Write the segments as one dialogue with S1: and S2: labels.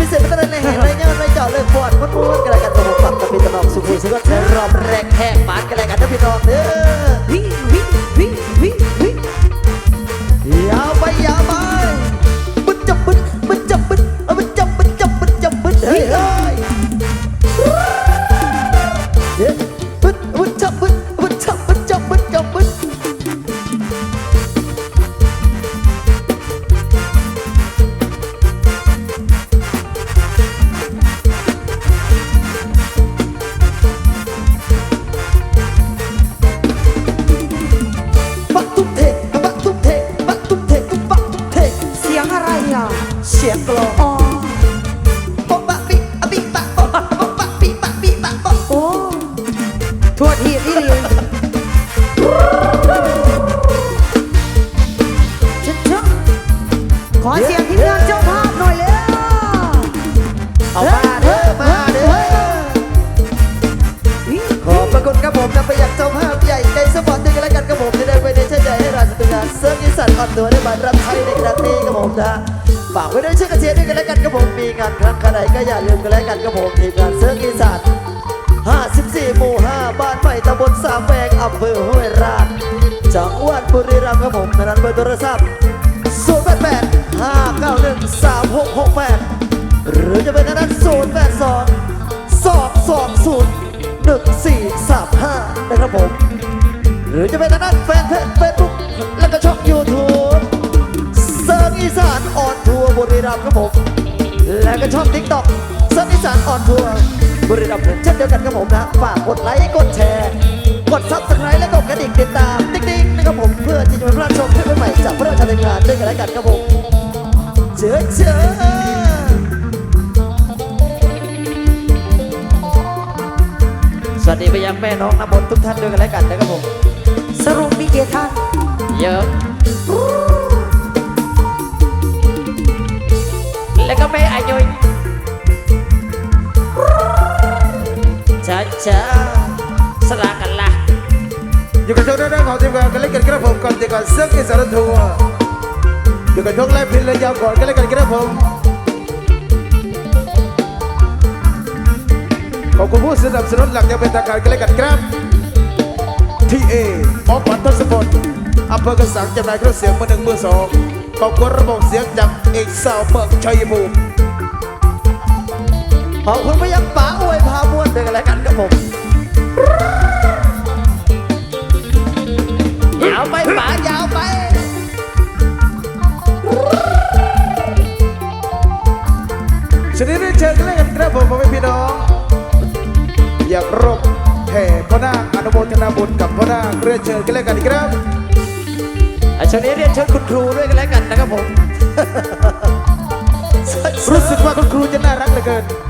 S1: พิเศษไม่ได้ในเห็นไรเงี้ยไรเจาะเลยปวดมันม้วนกันแล้วกันตัวผมปักตะปีตะนองสุขุมสุขเทรอบแรกแหกปาดกันแล้วกันนะพี่น้องเด้อ อำเภอห้วยราชจังหวัดบุรีรัมย์ครับผมทางนั้นเบอร์โทรศัพท์088 591 3668 หรือจะเป็นทางนั้น082 220 1435นะครับผม หรือจะเป็นทางนั้นแฟนเพจเฟซบุ๊กแล้วก็ช่องยูทูบเซิร์ฟอีสานออนทัวร์บุรีรัมย์ครับผม และก็ช่องทิกตอกเซิร์ฟอีสานออนทัวร์บุรีรัมย์เช่นเดียวกันครับผมนะฝากกดไลค์กดแชร์ กดซับสไครต์และกดกระดิ่งติดตามติ๊งๆนะครับผมเพื่อที่จะไม่พลาดชมคลิปใหม่ๆจากพระราชทานงานด้วยกันแล้วกันครับผมเจอเจอสวัสดีไปยังแม่น้องน้ำมนต์ทุกท่านด้วยกันแล้วกันนะครับผม
S2: สรุปมีกี่ท่าน
S1: เยอะ แล้วก็ไม่อายุยช้าช้าสลากันละ
S3: อยู่กับช่วงแรกๆของทีมงานกันเล่นกันครับผมก่อนที่ก่อนเสื้อกินสารทัวร์อยู่กับช่วงแรกพินเลยยาวก่อนกันเล่นกันครับผมขอบคุณผู้สนับสนุนหลักอยังเป็นทางการกันเล่นกันครับทีเอออกบัตรทศพลอำเภอกระสังจำหน่ายเครื่องเสียงมือหนึ่งมือสองขอบคุณระบบเสียงจากเอกสาวเบิกชัยภูมิ
S1: ขอบคุณไปยังป๋าอวยพามวนด้วยกันแล้วกันครับผม ยาวไปป๋ายาวไป
S3: ชนิดนี้เชิญกันเลยกันครับผมพ่อแม่พี่น้อง อยากรบแห่พ่อนาคอนุโมทนาบุญกับพ่อนาคเรียนเชิญกันเลยกันอีกครับ
S1: อะช่วงนี้เรียนเชิญคุณครูด้วยกันแล้วกันนะครับผม
S3: รู้สึกว่าคุณครูจะน่ารักเหลือเกินน้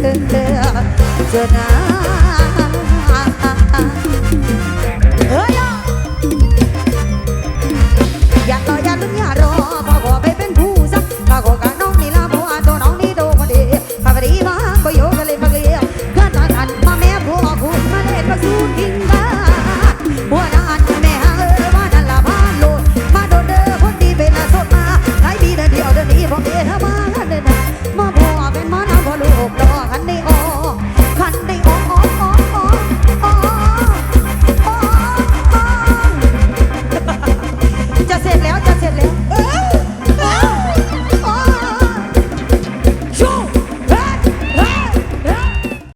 S1: เจ
S2: อหน้า